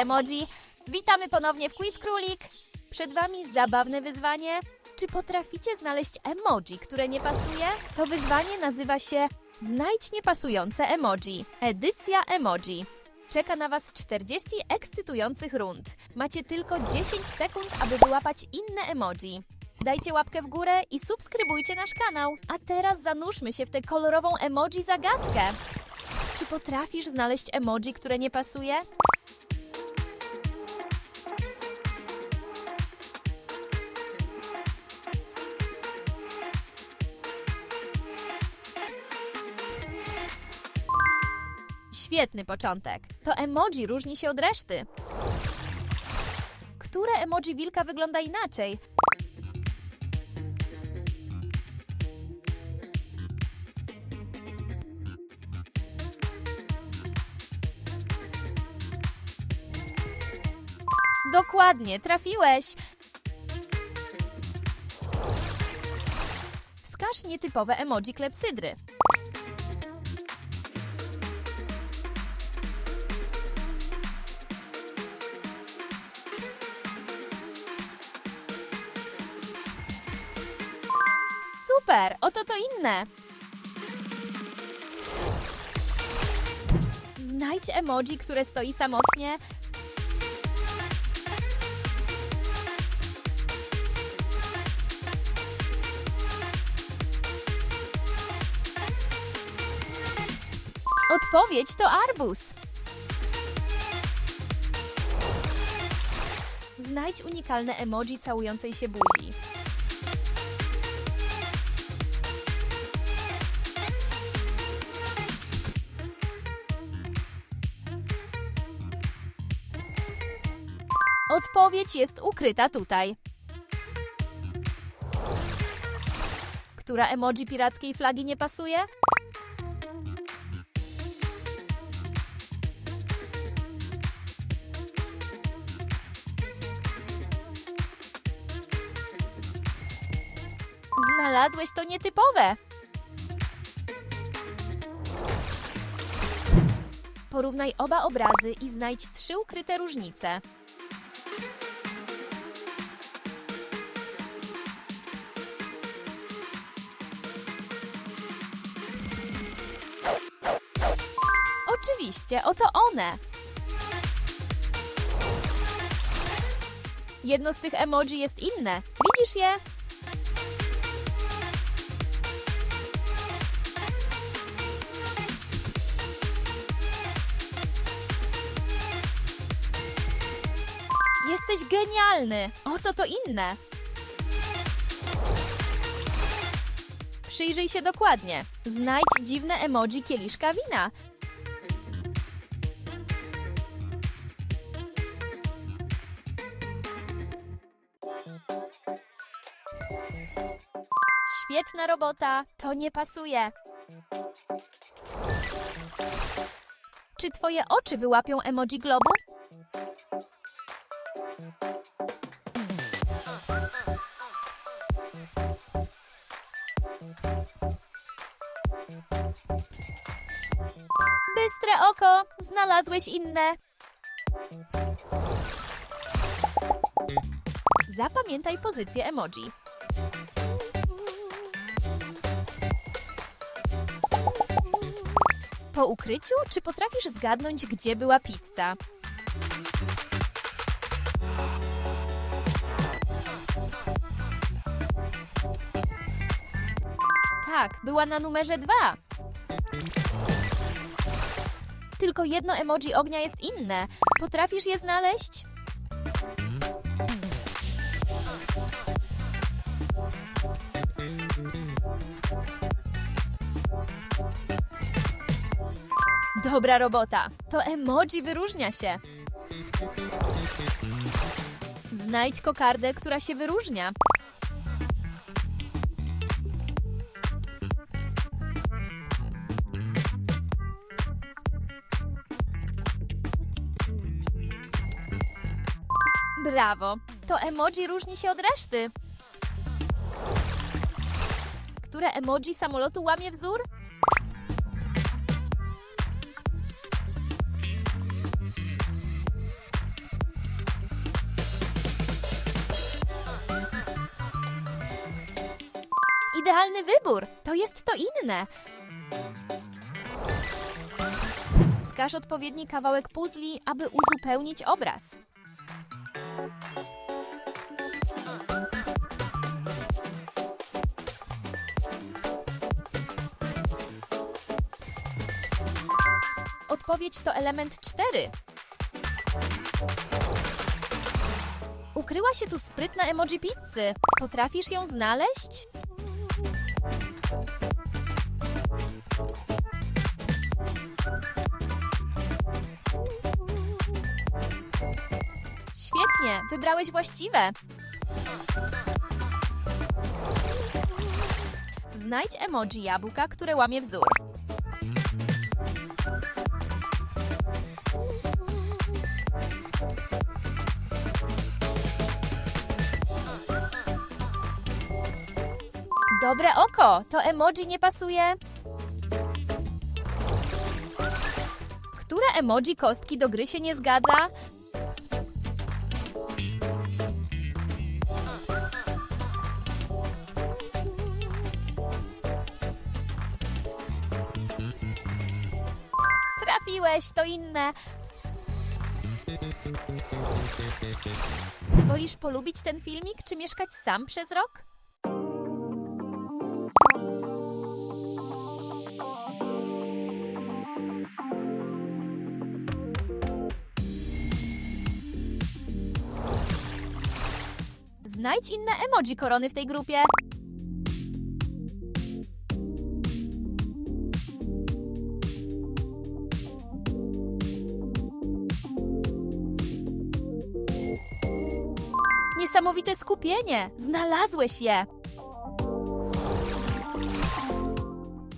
emoji! Witamy ponownie w Quiz Królik. Przed Wami zabawne wyzwanie. Czy potraficie znaleźć emoji, które nie pasuje? To wyzwanie nazywa się Znajdź niepasujące emoji. Edycja emoji. Czeka na Was 40 ekscytujących rund. Macie tylko 10 sekund, aby wyłapać inne emoji. Dajcie łapkę w górę i subskrybujcie nasz kanał. A teraz zanurzmy się w tę kolorową emoji zagadkę. Czy potrafisz znaleźć emoji, które nie pasuje? Świetny początek. To emoji różni się od reszty. Które emoji wilka wygląda inaczej? Dokładnie, trafiłeś. Wskaż nietypowe emoji klepsydry. Super, oto to inne. Znajdź emoji, które stoi samotnie. Odpowiedź to arbuz. Znajdź unikalne emoji całującej się buzi. Odpowiedź jest ukryta tutaj. Która emoji pirackiej flagi nie pasuje? Znalazłeś to nietypowe. Porównaj oba obrazy i znajdź trzy ukryte różnice. Oto one. Jedno z tych emoji jest inne. Widzisz je? Jesteś genialny! Oto to inne. Przyjrzyj się dokładnie. Znajdź dziwne emoji kieliszka wina. Świetna robota. To nie pasuje. Czy twoje oczy wyłapią emoji globu? Bystre oko, znalazłeś inne. Zapamiętaj pozycję emoji. Po ukryciu, czy potrafisz zgadnąć, gdzie była pizza? Tak, była na numerze dwa. Tylko jedno emoji ognia jest inne. Potrafisz je znaleźć? Dobra robota. To emoji wyróżnia się. Znajdź kokardę, która się wyróżnia. Brawo! To emoji różni się od reszty. Które emoji samolotu łamie wzór? Idealny wybór. To jest to inne. Wskaż odpowiedni kawałek puzli, aby uzupełnić obraz. Odpowiedź to element 4. Ukryła się tu sprytna emoji pizzy. Potrafisz ją znaleźć? Wybrałeś właściwe. Znajdź emoji jabłka, które łamie wzór. Dobre oko, to emoji nie pasuje. Które emoji kostki do gry się nie zgadza? Trafiłeś, to inne. Wolisz polubić ten filmik, czy mieszkać sam przez rok? Znajdź inne emoji korony w tej grupie. Niesamowite skupienie! Znalazłeś je!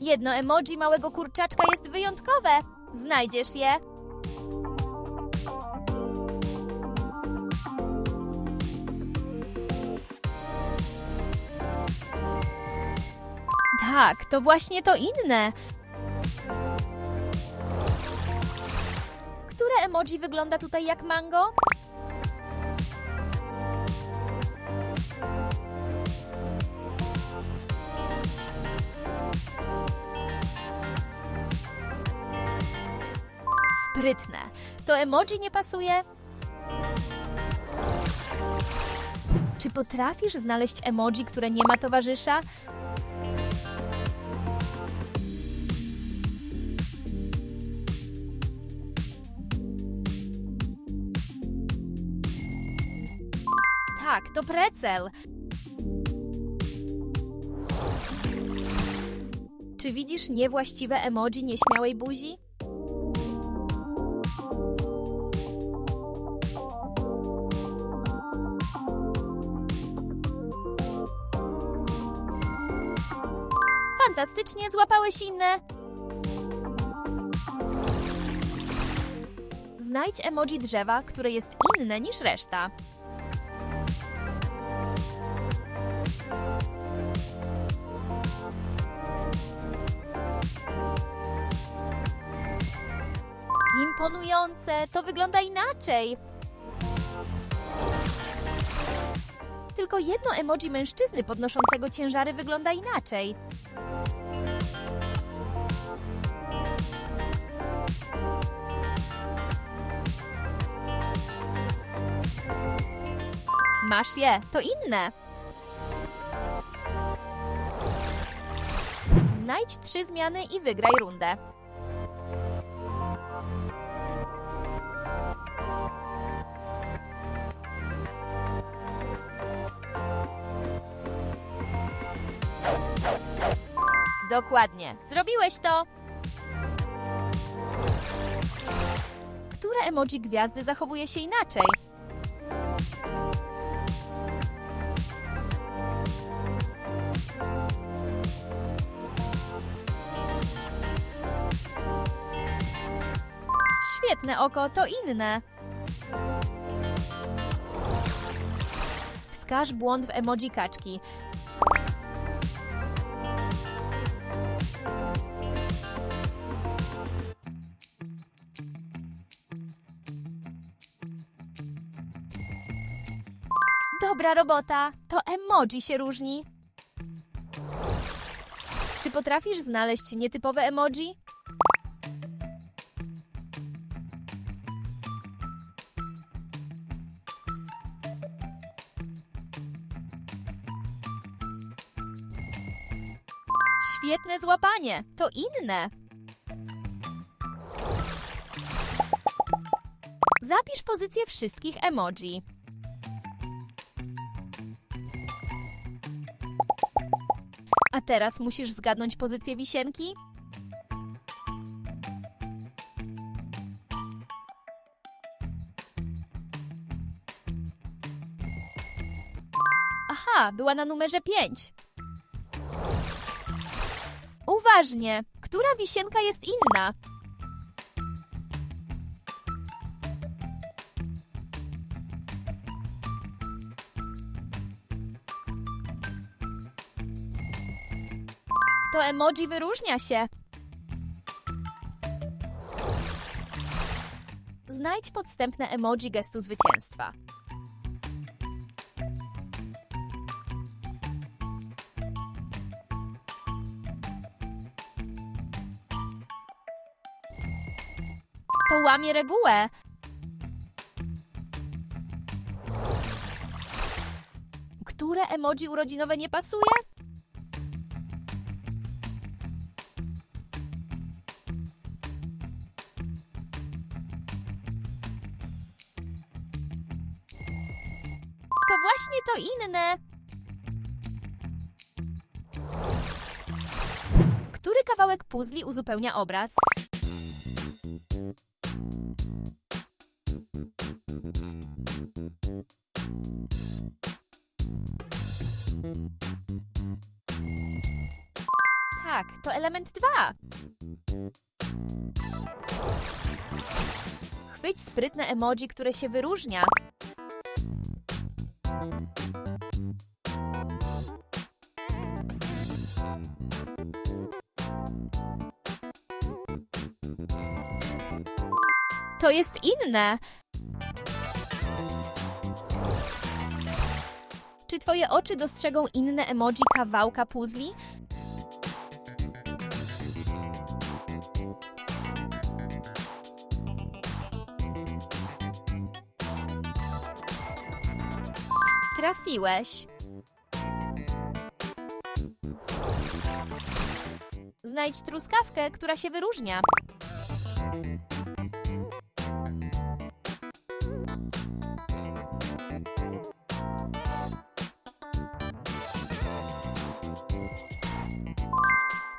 Jedno emoji małego kurczaczka jest wyjątkowe. Znajdziesz je. Tak, to właśnie to inne. Które emoji wygląda tutaj jak mango? Sprytne. To emoji nie pasuje? Czy potrafisz znaleźć emoji, które nie ma towarzysza? Tak, to precel. Czy widzisz niewłaściwe emoji nieśmiałej buzi? Fantastycznie, złapałeś inne. Znajdź emoji drzewa, które jest inne niż reszta. Imponujące, to wygląda inaczej. Tylko jedno emoji mężczyzny podnoszącego ciężary wygląda inaczej. Masz je, to inne. Znajdź trzy zmiany i wygraj rundę. Dokładnie. Zrobiłeś to. Które emoji gwiazdy zachowuje się inaczej? Świetne oko, to inne. Wskaż błąd w emoji kaczki. Dobra robota, to emoji się różni. Czy potrafisz znaleźć nietypowe emoji? Złapanie. To inne. Zapisz pozycję wszystkich emoji. A teraz musisz zgadnąć pozycję wisienki? Aha, była na numerze 5. Uważnie, która wisienka jest inna? To emoji wyróżnia się. Znajdź podstępne emoji gestu zwycięstwa. To łamie regułę. Które emoji urodzinowe nie pasuje? To właśnie to inne. Który kawałek puzli uzupełnia obraz? Element 2. Chwyć sprytne emoji, które się wyróżnia. To jest inne. Czy twoje oczy dostrzegą inne emoji kawałka puzli? Trafiłeś. Znajdź truskawkę, która się wyróżnia.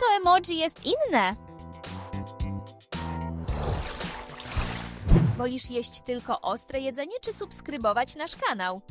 To emoji jest inne. Wolisz jeść tylko ostre jedzenie, czy subskrybować nasz kanał?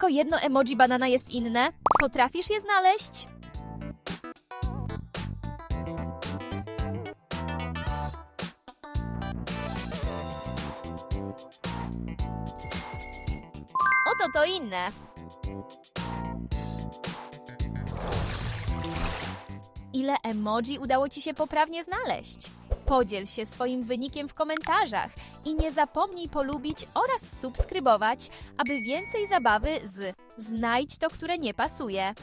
Tylko jedno emoji banana jest inne. Potrafisz je znaleźć? Oto to inne. Ile emoji udało Ci się poprawnie znaleźć? Podziel się swoim wynikiem w komentarzach i nie zapomnij polubić oraz subskrybować, aby więcej zabawy z Znajdź to, które nie pasuje.